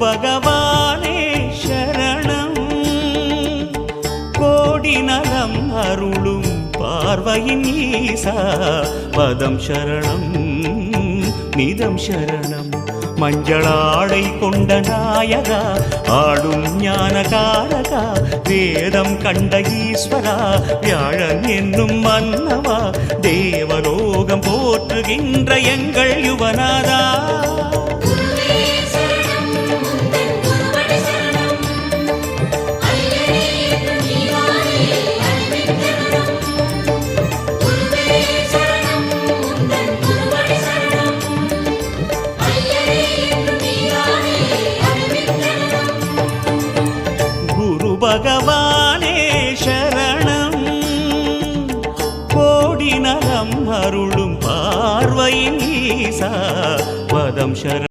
பகவானே சரணம் கோடி நலம் அருளும் பார்வையின் ஈசா பதம் சரணம் நிதம் சரணம் மஞ்சளாடை கொண்ட நாயகா ஆடும் ஞானகாரகா வேதம் கண்ட ஈஸ்வரா வியாழன் என்னும் மன்னவா தேவலோகம் போற்றுகின்ற எங்கள் யுவனாதா பகவானே சரணம் கோடி நலம் அருளும் பார்வையின் ஈசா பதம் சரணம்